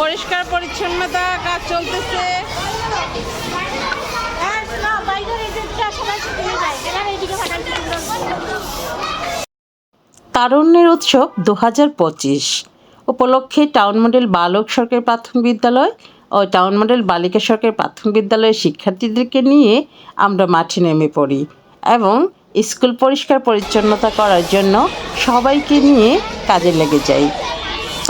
পরিষ্কার পরিচ্ছন্নতা কাজ চলতেছে। তারুণ্যের উৎসব দু হাজার পঁচিশ। উপলক্ষে টাউন মডেল বালক সরকারি প্রাথমিক বিদ্যালয় ও টাউন মডেল বালিকা সরকারি প্রাথমিক বিদ্যালয়ের শিক্ষার্থীদেরকে নিয়ে আমরা মাঠে নেমে পড়ি এবং স্কুল পরিষ্কার পরিচ্ছন্নতা করার জন্য সবাইকে নিয়ে কাজে লেগে যাই।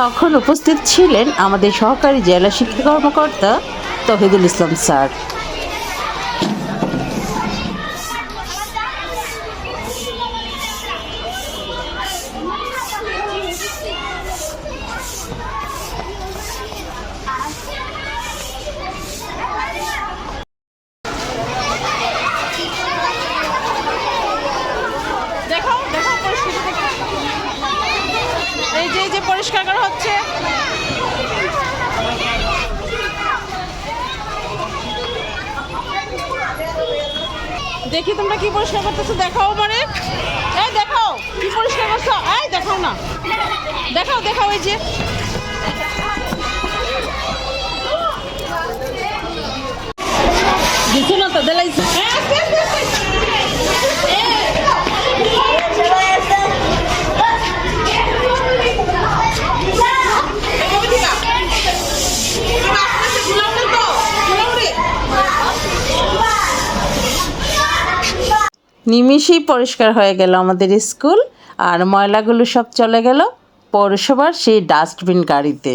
তখন উপস্থিত ছিলেন আমাদের সহকারী জেলা শিক্ষা কর্মকর্তা তহিদুল ইসলাম স্যার দেখো দেখো পরিষ্কার দেখো। এই যে এই যে পরিষ্কার করা হচ্ছে। দেখি তোমরা কি পরিষ্কার করতেছো? দেখাও মানে। এই দেখাও, কি পরিষ্কার করছ? এই দেখাও না। দেখাও দেখাও এই যে। দিছো না তো, দেলাইছো। নিমিষেই পরিষ্কার হয়ে গেল আমাদের স্কুল, আর ময়লাগুলো সব চলে গেল পৌরসভার সেই ডাস্টবিন গাড়িতে।